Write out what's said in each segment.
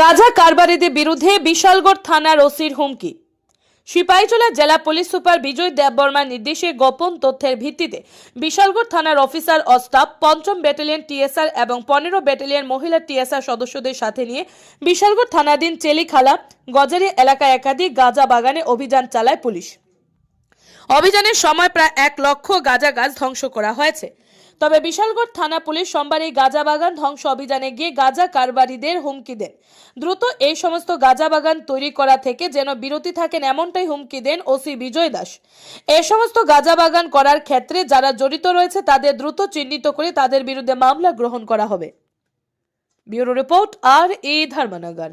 গাঁজা কারবারিদের বিরুদ্ধে বিশালগড় থানার ওসির হুমকি। সিপাহীজলা জেলা পুলিশ সুপার বিজয় দেববর্মার নির্দেশে গোপন তথ্যের ভিত্তিতে বিশালগড় থানার অফিসার অস্তাব, পঞ্চম ব্যাটালিয়ন টিএসআর এবং পনেরো ব্যাটালিয়ন মহিলা টিএসআর সদস্যদের সাথে নিয়ে বিশালগড় থানাধীন চেলিখালা, গজারি এলাকায় একাধিক গাঁজা বাগানে অভিযান চালায় পুলিশ। অভিযানের সময় প্রায় এক লক্ষ গাঁজা গাছ ধ্বংস করা হয়েছে। তবে বিশালগড় থানা পুলিশ সোমবার এই গাঁজা বাগান ধ্বংস অভিযানে গিয়ে গাঁজা কারবারিদের হুমকি দেন। দ্রুত এই সমস্ত গাঁজা বাগান তৈরি করা থেকে যেন বিরতি থাকেন এমনটাই হুমকি দেন ওসি বিজয় দাস। এই সমস্ত গাঁজা বাগান করার ক্ষেত্রে যারা জড়িত রয়েছে তাদের দ্রুত চিহ্নিত করে তাদের বিরুদ্ধে মামলা গ্রহণ করা হবে। ব্যুরো রিপোর্ট আর এ ধর্মনগর।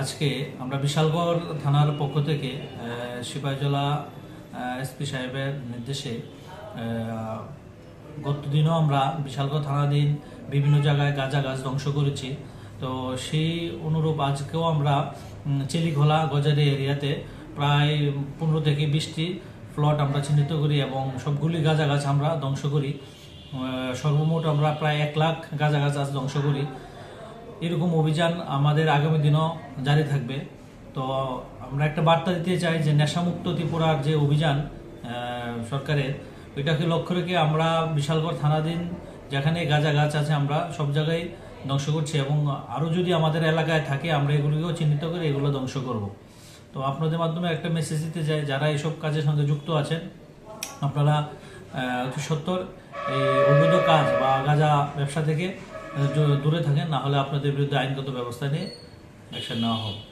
আজকে আমরা বিশালগড় থানার পক্ষ থেকে সিপাহীজলা এসপি সাহেবের নির্দেশে গত দিনও আমরা বিশালগড় থানাধীন বিভিন্ন জায়গায় গাঁজা গাছ ধ্বংস করেছি। তো সেই অনুরূপ আজকেও আমরা চেলিঘোলা গজারি এরিয়াতে প্রায় পনেরো থেকে বিশটি প্লট আমরা চিহ্নিত করি এবং সবগুলি গাঁজা গাছ আমরা ধ্বংস করি। সর্বমোট আমরা প্রায় এক লাখ গাঁজা গাছ আজ ধ্বংস করি। এরকম অভিযান আমাদের আগামী দিনও জারি থাকবে। তো আমরা একটা বার্তা দিতে চাই যে নেশামুক্ত ত্রিপুরার যে অভিযান সরকারের ওইটাকে লক্ষ্য রেখে আমরা বিশালগড় থানাধীন যেখানে গাঁজা গাছ আছে, আমরা সব জায়গায় ধ্বংস করছি এবং আরও যদি আমাদের এলাকায় থাকে, আমরা এগুলিকেও চিহ্নিত করে এগুলো ধ্বংস করব। তো আপনাদের মাধ্যমে একটা মেসেজ দিতে চাই, যারা এসব কাজের সঙ্গে যুক্ত আছেন, আপনারা সত্তর এই অবৈধ কাজ বা গাঁজা ব্যবসা থেকে দূরে থাকেন, না হলে আপনাদের বিরুদ্ধে আইনগত ব্যবস্থা নিয়ে অ্যাকশন নেওয়া হবে।